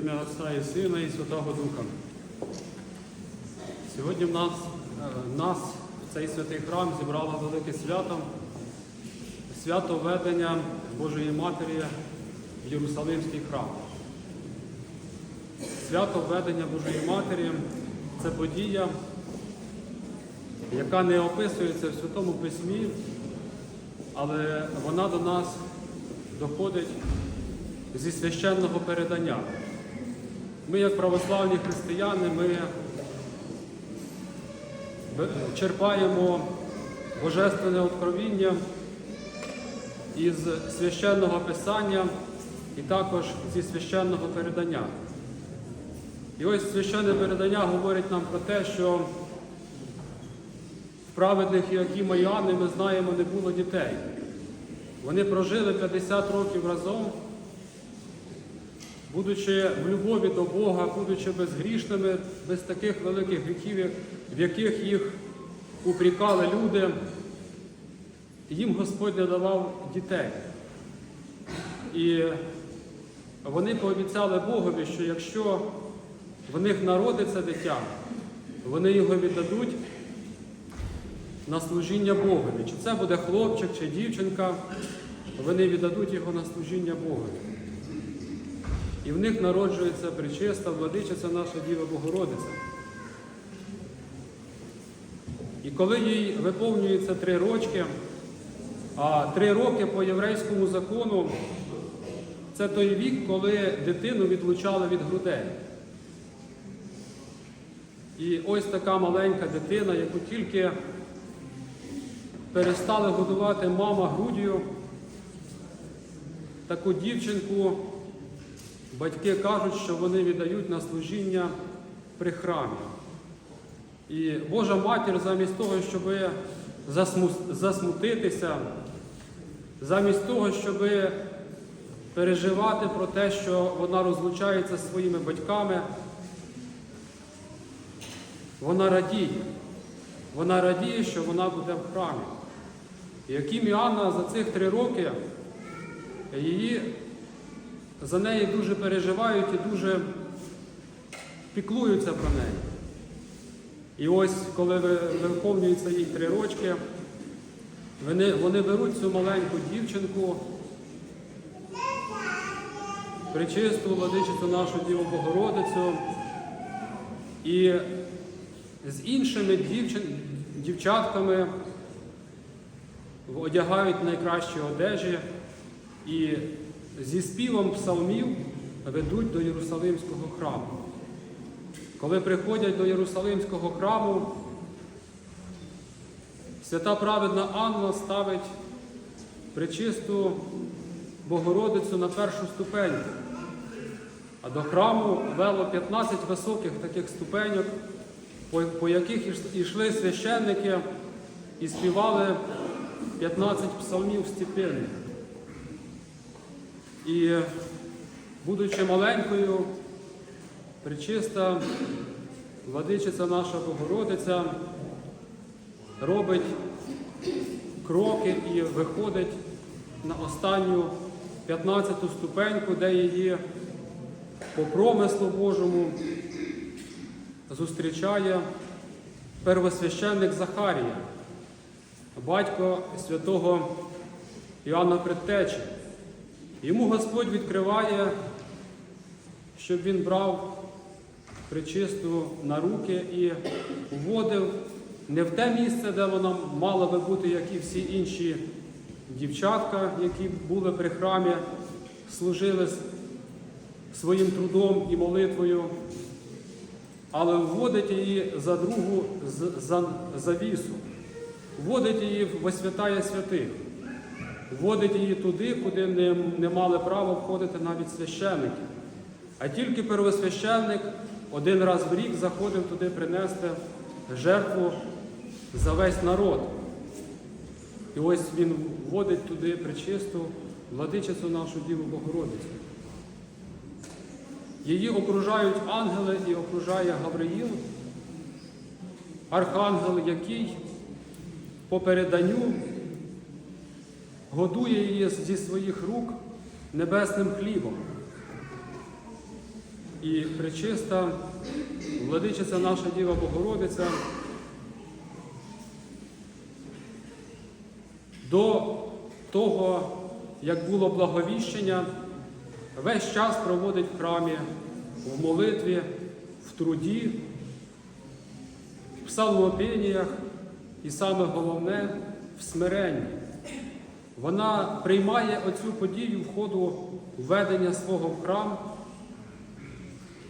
ім'я Отця і Сина і Святого Духа. Сьогодні в нас, е, нас в цей святий храм зібрало велике свято, свято введення Божої Матері в Єрусалимський храм. Свято введення Божої Матері це подія, яка не описується в Святому Письмі, але вона до нас доходить зі священного передання. Ми, як православні християни, ми черпаємо божественне откровіння із священного писання і також зі священного передання. І ось священне передання говорить нам про те, що в праведних Іакіма і Анни ми знаємо, не було дітей. Вони прожили 50 років разом, будучи в любові до Бога, будучи безгрішними, без таких великих гріхів, в яких їх упрікали люди, їм Господь не давав дітей. І вони пообіцяли Богові, що якщо в них народиться дитя, вони його віддадуть на служіння Богові. Чи це буде хлопчик, чи дівчинка, вони віддадуть його на служіння Богові. І в них народжується причиста владичиця наша Діва Богородиця. І коли їй виповнюється три рочки, а три роки по єврейському закону це той вік, коли дитину відлучали від грудей. І ось така маленька дитина, яку тільки перестали годувати мама груддю, таку дівчинку батьки кажуть, що вони віддають на служіння при храмі. І Божа матір замість того, щоб засмутитися, замість того, щоб переживати про те, що вона розлучається зі своїми батьками, вона радіє. Вона радіє, що вона буде в храмі. І Яким Іоанна за цих три роки її за неї дуже переживають і дуже піклуються про неї. І ось, коли ви- виповнюється їй три рочки, вони, вони беруть цю маленьку дівчинку, причисту владичицю нашу Діву Богородицю, і з іншими дівчин, дівчатками одягають найкращі одежі і зі співом псалмів ведуть до Єрусалимського храму. Коли приходять до Єрусалимського храму, свята праведна Анна ставить причисту Богородицю на першу ступеньку. А до храму вело 15 високих таких ступеньок, по, яких ішли священники і співали 15 псалмів степенних. І, будучи маленькою, причиста владичиця наша Богородиця робить кроки і виходить на останню 15-ту ступеньку, де її по промислу Божому зустрічає первосвященник Захарія, батько святого Іоанна Предтечі. Йому Господь відкриває, щоб він брав причисту на руки і вводив не в те місце, де вона мала би бути, як і всі інші дівчатка, які були при храмі, служили своїм трудом і молитвою, але вводить її за другу завісу, вводить її в святая святих вводить її туди, куди не, не мали права входити навіть священники. А тільки первосвященник один раз в рік заходив туди принести жертву за весь народ. І ось він вводить туди причисту владичицю нашу Діву Богородицю. Її окружають ангели і окружає Гавриїл, архангел, який по переданню годує її зі своїх рук небесним хлібом. і пречиста владичиця наша Діва Богородиця до того, як було благовіщення, весь час проводить в храмі в молитві, в труді, в псалмопініях і саме головне в смиренні. Вона приймає оцю подію в ходу введення свого в храм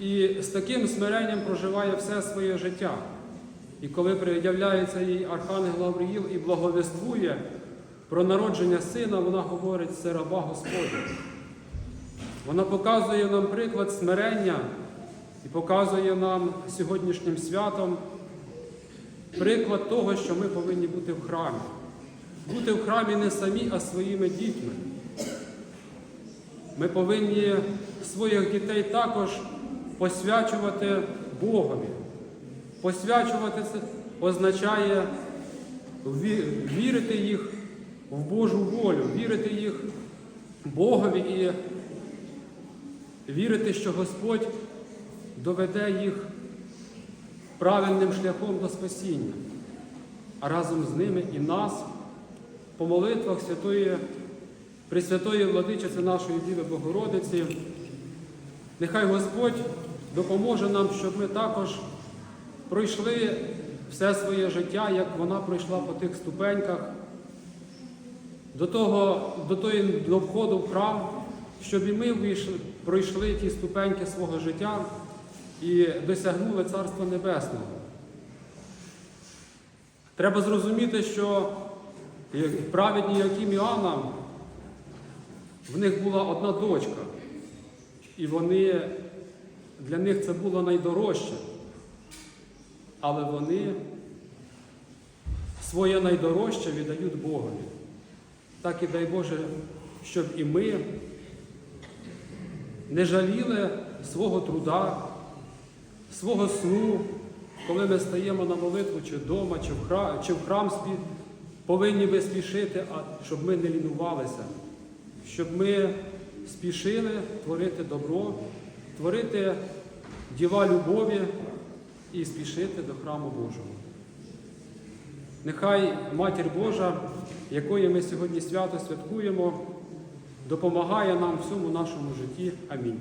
і з таким смиренням проживає все своє життя. І коли пред'являється їй Архангел Гавриїл і благовествує про народження сина, вона говорить це раба Господня. Вона показує нам приклад смирення і показує нам сьогоднішнім святом приклад того, що ми повинні бути в храмі. Бути в храмі не самі, а своїми дітьми. Ми повинні своїх дітей також посвячувати Богові. Посвячувати це означає вірити їх в Божу волю, вірити їх Богові і вірити, що Господь доведе їх правильним шляхом до спасіння, а разом з ними і нас по молитвах Святої, Пресвятої Владичиці нашої Діви Богородиці. Нехай Господь допоможе нам, щоб ми також пройшли все своє життя, як вона пройшла по тих ступеньках, до того, до, тої, до входу в храм, щоб і ми вийшли, пройшли ті ступеньки свого життя і досягнули Царства Небесного. Треба зрозуміти, що праведні Яким Іоанна, в них була одна дочка, і вони, для них це було найдорожче. Але вони своє найдорожче віддають Богові. Так і дай Боже, щоб і ми не жаліли свого труда, свого сну, коли ми стаємо на молитву чи вдома, чи в храм, чи в храм повинні би спішити, щоб ми не лінувалися, щоб ми спішили творити добро, творити діла любові і спішити до храму Божого. Нехай Матір Божа, якої ми сьогодні свято святкуємо, допомагає нам всьому нашому житті. Амінь.